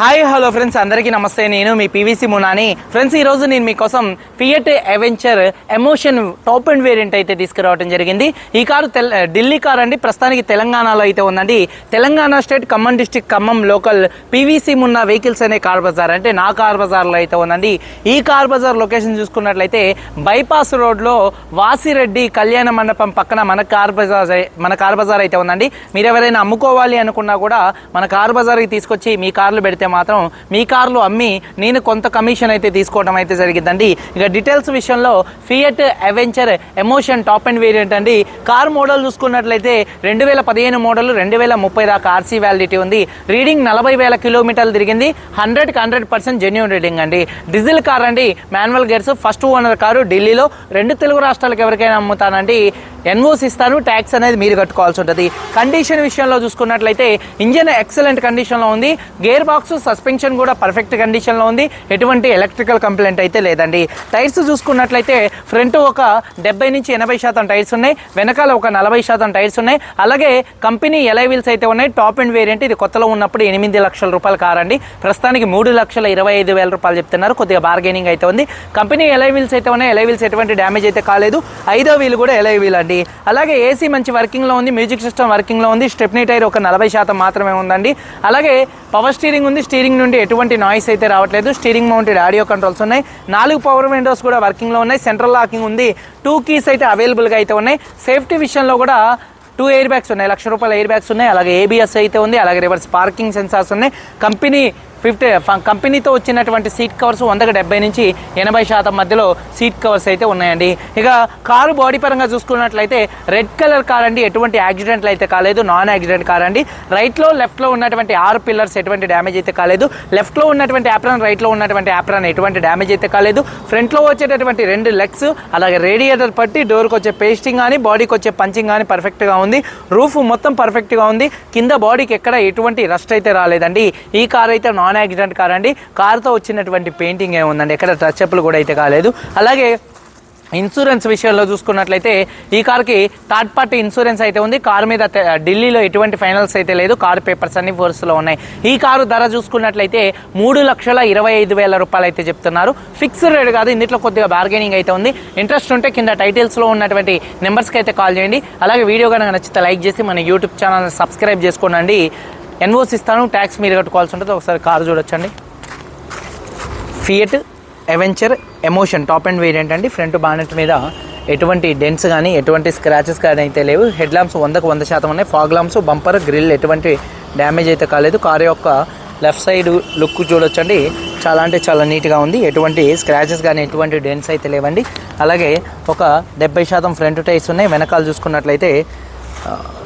Hi hello friends అందరికీ నమస్తే. నేను మీ పీవీసీ మునాని ఫ్రెండ్స్ ఈ రోజు నేను మీకోసం Fiat Avventura Emotion top and variant అయితే తీసుకురావడం జరిగింది. ఈ కారు తెల్ ఢిల్లీ కార్ అండి. ప్రస్తుతానికి తెలంగాణలో అయితే ఉందండి. Telangana state Khammam district Khammam local PVC Munna vehicles అనే కార్ బజార్ అంటే నా కార్ బజార్లో అయితే ఉందండి. ఈ కార్ బజార్ లొకేషన్ చూసుకున్నట్లయితే బైపాస్ రోడ్లో వాసిరెడ్డి కళ్యాణ మండపం పక్కన మన కార్ బజార్ మన కార్ బజార్ అయితే ఉందండి. మీరు ఎవరైనా అమ్ముకోవాలి అనుకున్నా కూడా మన కార్ బజార్కి తీసుకొచ్చి మీ కార్లు పెడితే మాత్రం మీ కార్లు అమ్మి నేను కొంత కమిషన్ అయితే తీసుకోవడం అయితే జరిగిందండి. ఇక డీటెయిల్స్ విషయంలో Fiat Avventura Emotion top and variant అండి. కార్ మోడల్ చూసుకున్నట్లయితే రెండు వేల పదిహేను మోడల్ రెండు వేల ముప్పై దాకా ఆర్సీ వ్యాలిడిటీ ఉంది. రీడింగ్ నలభై వేల కిలోమీటర్లు తిరిగింది. హండ్రెడ్కి హండ్రెడ్ పర్సెంట్ జెన్యున్ రీడింగ్ అండి. డీజిల్ కార్ అండి. Manual gears first owner car ఢిల్లీలో. రెండు తెలుగు రాష్ట్రాలకు ఎవరికైనా అమ్ముతానండి. ఎన్ఓసి ఇస్తాను. ట్యాక్స్ అనేది మీరు కట్టుకోవాల్సి ఉంటుంది. కండిషన్ విషయంలో చూసుకున్నట్లయితే ఇంజన్ ఎక్సలెంట్ కండిషన్లో ఉంది. గేర్ బాక్స్ సస్పెన్షన్ కూడా పర్ఫెక్ట్ కండిషన్లో ఉంది. ఎటువంటి ఎలక్ట్రికల్ కంప్లైంట్ అయితే లేదండి. టైర్స్ చూసుకున్నట్లయితే ఫ్రంట్ ఒక డెబ్బై నుంచి ఎనభై శాతం టైర్స్ ఉన్నాయి. వెనకాల ఒక నలభై శాతం టైర్స్ ఉన్నాయి. అలాగే కంపెనీ ఎలై వీల్స్ అయితే ఉన్నాయి. టాప్ అండ్ వేరియంట్ ఇది కొత్తలో ఉన్నప్పుడు ఎనిమిది లక్షల రూపాయలు కారండి ప్రస్తుతానికి మూడు లక్షల ఇరవై ఐదు వేల రూపాయలు చెప్తున్నారు. కొద్దిగా బార్గెనింగ్ అయితే ఉంది. కంపెనీ ఎలై వీల్స్ అయితే ఉన్నాయి. ఎలై వీల్స్ ఎటువంటి డ్యామేజ్ అయితే కాలేదు. ఐదో వీల్ కూడా ఎలై వీల్ అండి. అలాగే ఏసీ మంచి వర్కింగ్లో ఉంది. మ్యూజిక్ సిస్టమ్ వర్కింగ్లో ఉంది. స్టెప్నీ టైర్ ఒక నలభై శాతం మాత్రమే ఉందండి. అలాగే పవర్ స్టీరింగ్ ఉంది. స్టీరింగ్ నుండి ఎటువంటి నాయిస్ అయితే రావట్లేదు. స్టీరింగ్ మౌంటెడ్ ఆడియో కంట్రోల్స్ ఉన్నాయి. నాలుగు పవర్ విండోస్ కూడా వర్కింగ్లో ఉన్నాయి. సెంట్రల్ లాకింగ్ ఉంది. టూ కీస్ అయితే అవైలబుల్గా అయితే ఉన్నాయి. సేఫ్టీ విషయంలో కూడా టూ ఎయిర్ బ్యాగ్స్ ఉన్నాయి. లక్ష రూపాయల ఎయిర్ బ్యాగ్స్ ఉన్నాయి. అలాగే ఏబిఎస్ అయితే ఉంది. అలాగే రివర్స్ పార్కింగ్ సెన్సార్స్ ఉన్నాయి. కంపెనీ ఫిఫ్టీ కంపెనీతో వచ్చినటువంటి సీట్ కవర్స్ వందకు డెబ్బై నుంచి ఎనభై శాతం మధ్యలో సీట్ కవర్స్ అయితే ఉన్నాయండి. ఇక కారు బాడీ పరంగా చూసుకున్నట్లయితే రెడ్ కలర్ కార్ అండి. ఎటువంటి యాక్సిడెంట్లు అయితే కాలేదు. నాన్ యాక్సిడెంట్ కార్ అండి. రైట్లో లెఫ్ట్లో ఉన్నటువంటి ఆరు పిల్లర్స్ ఎటువంటి డ్యామేజ్ అయితే కాలేదు. లెఫ్ట్లో ఉన్నటువంటి యాప్రాన్ రైట్లో ఉన్నటువంటి యాప్రాన్ ఎటువంటి డ్యామేజ్ అయితే కాలేదు. ఫ్రంట్లో వచ్చేటటువంటి రెండు లెగ్స్ అలాగే రేడియేటర్ పట్టి డోర్కి వచ్చే పేస్టింగ్ కానీ బాడీకి వచ్చే పంచింగ్ కానీ పర్ఫెక్ట్గా ఉంది. రూఫ్ మొత్తం పర్ఫెక్ట్గా ఉంది. కింద బాడీకి ఎక్కడ ఎటువంటి రస్ట్ అయితే రాలేదండి. ఈ కార్ అయితే నాన్ యాక్సిడెంట్ కార్ అండి. కారుతో వచ్చినటువంటి పెయింటింగ్ ఏముందండి? ఎక్కడ టచ్ అప్లు కూడా అయితే కాలేదు. అలాగే ఇన్సూరెన్స్ విషయంలో చూసుకున్నట్లయితే ఈ కార్కి థర్డ్ పార్టీ ఇన్సూరెన్స్ అయితే ఉంది. కారు మీద ఢిల్లీలో ఎటువంటి ఫైనల్స్ అయితే లేదు. కారు పేపర్స్ అన్ని ఫోర్స్లో ఉన్నాయి. ఈ కారు ధర చూసుకున్నట్లయితే మూడు లక్షల ఇరవై ఐదు వేల రూపాయలు అయితే చెప్తున్నారు. ఫిక్స్డ్ రేట్ కాదు ఇందులో కొద్దిగా బార్గెనింగ్ అయితే ఉంది. ఇంట్రెస్ట్ ఉంటే కింద టైటిల్స్లో ఉన్నటువంటి నెంబర్స్కి అయితే కాల్ చేయండి. అలాగే వీడియో కనుక నచ్చితే లైక్ చేసి మన యూట్యూబ్ ఛానల్ సబ్స్క్రైబ్ చేసుకోనండి. ఎన్ఓసి ఇస్తాను ట్యాక్స్ మీరు కట్టుకోవాల్సి ఉంటుంది. ఒకసారి కారు చూడొచ్చండి. Fiat Avventura Emotion top and variant అండి. ఫ్రంట్ బానెట్ మీద ఎటువంటి డెన్స్ కానీ ఎటువంటి స్క్రాచెస్ కానీ అయితే లేవు. హెడ్ ల్యాంప్స్ వందకు వంద శాతం ఉన్నాయి. ఫాగ్ ల్యాంప్స్ బంపర్ గ్రిల్ ఎటువంటి డ్యామేజ్ అయితే కాలేదు. కారు యొక్క లెఫ్ట్ సైడ్ లుక్ చూడొచ్చండి. చాలా అంటే చాలా నీట్గా ఉంది. ఎటువంటి స్క్రాచెస్ కానీ ఎటువంటి డెన్స్ అయితే లేవండి. అలాగే ఒక డెబ్బై శాతం ఫ్రంట్ టైర్స్ ఉన్నాయి. వెనకాల చూసుకున్నట్లయితే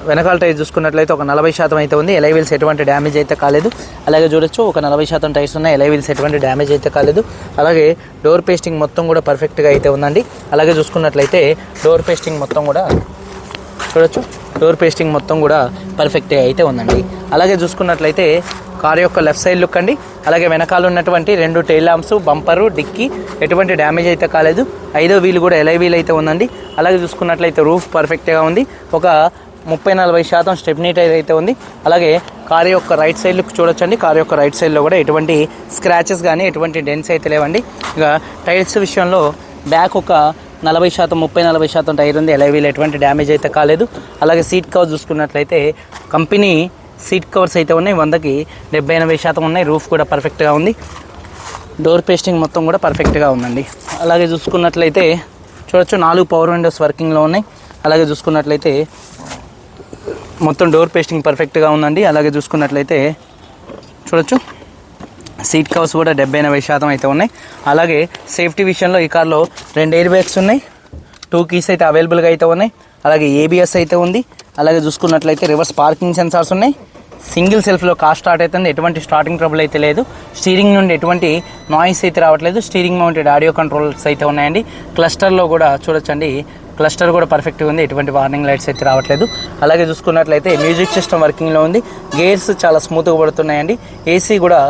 వెనకాల టైర్ చూసుకున్నట్లయితే ఒక నలభై శాతం అయితే ఉంది. ఎలైవీల్స్ ఎటువంటి డ్యామేజ్ అయితే కాలేదు. అలాగే చూడొచ్చు ఒక నలభై శాతం టైర్స్ ఉన్నాయి. ఎలైవీల్స్ ఎటువంటి డ్యామేజ్ అయితే కాలేదు. అలాగే డోర్ పేస్టింగ్ మొత్తం కూడా పర్ఫెక్ట్గా అయితే ఉందండి. అలాగే చూసుకున్నట్లయితే డోర్ పేస్టింగ్ మొత్తం కూడా చూడొచ్చు. డోర్ పేస్టింగ్ మొత్తం కూడా పర్ఫెక్ట్గా అయితే ఉందండి. అలాగే చూసుకున్నట్లయితే కార్ యొక్క లెఫ్ట్ సైడ్ లుక్ అండి. అలాగే వెనకాల ఉన్నటువంటి రెండు టైల్ ల్యాంప్స్ బంపరు డిక్కీ ఎటువంటి డ్యామేజ్ అయితే కాలేదు. ఐదో వీల్ కూడా ఎలై వీల్ అయితే ఉందండి. అలాగే చూసుకున్నట్లయితే రూఫ్ పర్ఫెక్ట్గా ఉంది. ఒక ముప్పై నలభై శాతం స్టెప్నీ టైర్ అయితే ఉంది. అలాగే కార్ యొక్క రైట్ సైడ్ లుక్ చూడొచ్చండి. కార్ యొక్క రైట్ సైడ్లో కూడా ఎటువంటి స్క్రాచెస్ కానీ ఎటువంటి డెన్స్ అయితే లేవండి. ఇక టైర్స్ విషయంలో బ్యాక్ ఒక నలభై శాతం ముప్పై నలభై శాతం టైర్ ఉంది. ఎలా వీళ్ళు ఎటువంటి డ్యామేజ్ అయితే కాలేదు. అలాగే సీట్ కవర్ చూసుకున్నట్లయితే కంపెనీ సీట్ కవర్స్ అయితే ఉన్నాయి వందకి డెబ్బై ఎనభై శాతం ఉన్నాయి రూఫ్ కూడా పర్ఫెక్ట్గా ఉంది. డోర్ పేస్టింగ్ మొత్తం కూడా పర్ఫెక్ట్గా ఉందండి. అలాగే చూసుకున్నట్లయితే చూడొచ్చు నాలుగు పవర్ విండోస్ వర్కింగ్లో ఉన్నాయి. అలాగే చూసుకున్నట్లయితే మొత్తం డోర్ పేస్టింగ్ పర్ఫెక్ట్గా ఉందండి. అలాగే చూసుకున్నట్లయితే చూడొచ్చు. సీట్ కవర్స్ కూడా డెబ్బై ఎనభై శాతం అయితే ఉన్నాయి. అలాగే సేఫ్టీ విషయంలో ఈ కార్లో రెండు ఎయిర్ బ్యాగ్స్ ఉన్నాయి. టూ కీస్ అయితే అవైలబుల్గా అయితే ఉన్నాయి. అలాగే ఏబిఎస్ అయితే ఉంది. అలాగే చూసుకున్నట్లయితే రివర్స్ పార్కింగ్ సెన్సార్స్ ఉన్నాయి. సింగిల్ సెల్ఫ్లో కార్ స్టార్ట్ అవుతుంది. ఎటువంటి స్టార్టింగ్ ట్రబుల్ అయితే లేదు. స్టీరింగ్ నుండి ఎటువంటి నాయిస్ అయితే రావట్లేదు. స్టీరింగ్ మౌంటెడ్ ఆడియో కంట్రోల్స్ అయితే ఉన్నాయండి. క్లస్టర్లో కూడా చూడొచ్చండి. క్లస్టర్ కూడా పర్ఫెక్ట్గా ఉంది. ఎటువంటి వార్నింగ్ లైట్స్ అయితే రావట్లేదు. అలాగే చూసుకున్నట్లయితే మ్యూజిక్ సిస్టమ్ వర్కింగ్లో ఉంది. గేర్స్ చాలా స్మూత్గా పడుతున్నాయండి. ఏసీ కూడా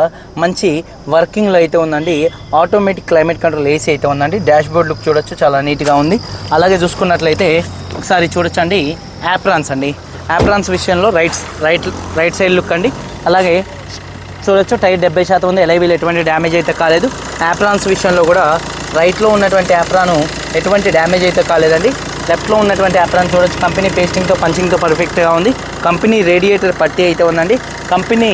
మంచి వర్కింగ్లో అయితే ఉందండి. ఆటోమేటిక్ క్లైమేట్ కంట్రోల్ ఏసీ అయితే ఉందండి. డాష్ బోర్డ్ లుక్ చూడొచ్చు. చాలా నీట్గా ఉంది. అలాగే చూసుకున్నట్లయితే ఒకసారి చూడొచ్చండి. యాప్రాన్స్ అండి. యాప్రాన్స్ విషయంలో right right right side look అండి. అలాగే చూడొచ్చు టైర్ డెబ్బై శాతం ఉంది. ఎలైవీలు ఎటువంటి డ్యామేజ్ అయితే కాలేదు. యాప్రాన్స్ విషయంలో కూడా రైట్లో ఉన్నటువంటి యాప్రాను ఎటువంటి డ్యామేజ్ అయితే కాలేదండి. లెఫ్ట్లో ఉన్నటువంటి యాప్రాన్ చూడొచ్చు. కంపెనీ పేస్టింగ్తో పంచింగ్తో పర్ఫెక్ట్గా ఉంది. కంపెనీ రేడియేటర్ పట్టి అయితే ఉందండి. కంపెనీ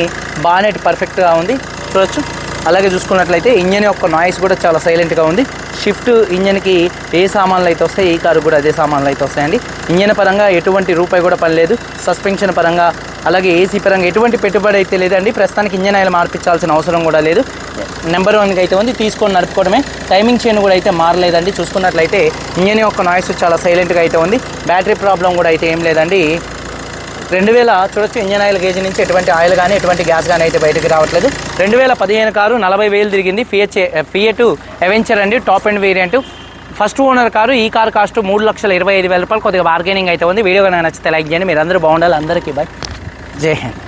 బానెట్ పర్ఫెక్ట్గా ఉంది. చూడొచ్చు. అలాగే చూసుకున్నట్లయితే ఇంజన్ యొక్క నాయిస్ కూడా చాలా సైలెంట్గా ఉంది. షిఫ్ట్ ఇంజన్కి ఏ సామాన్లు అయితే వస్తాయి ఈ కారు కూడా అదే సామాన్లు అయితే వస్తాయండి. ఇంజన్ పరంగా ఎటువంటి రూపాయి కూడా పనిలేదు సస్పెన్షన్ పరంగా అలాగే ఏసీ పరంగా ఎటువంటి పెట్టుబడి అయితే లేదండి. ప్రస్తుతానికి ఇంజన్ ఆయిల్ మార్పించాల్సిన అవసరం కూడా లేదు. నెంబర్ వన్కి అయితే ఉంది తీసుకొని నడుపుకోవడమే. టైమింగ్ చైన్ కూడా అయితే మారలేదండి. చూసుకున్నట్లయితే ఇంజన్ యొక్క నాయిస్ చాలా సైలెంట్గా అయితే ఉంది. బ్యాటరీ ప్రాబ్లం కూడా అయితే ఏం లేదండి. రెండు వేల చూడొచ్చు ఇంజన్ ఆయిల్ గేజ్ నుంచి ఎటువంటి ఆయిల్ కానీ ఎటువంటి గ్యాస్ కానీ అయితే బయటకు రావట్లేదు. రెండు వేల పదిహేను కారు నలభై వేలు తిరిగింది. ఫియట్ ఫియట్ ఎవెంచర్ అండి top and variant first owner car ఈ కార్ కాస్ట్ మూడు లక్షల ఇరవై ఐదు వేల రూపాయలు కొద్దిగా బార్గెనింగ్ అయితే ఉంది. వీడియో కనుక నచ్చితే లైక్ చేయండి. మీరు అందరూ బాగుండాలి. అందరికీ బాయ్ జై హింద్.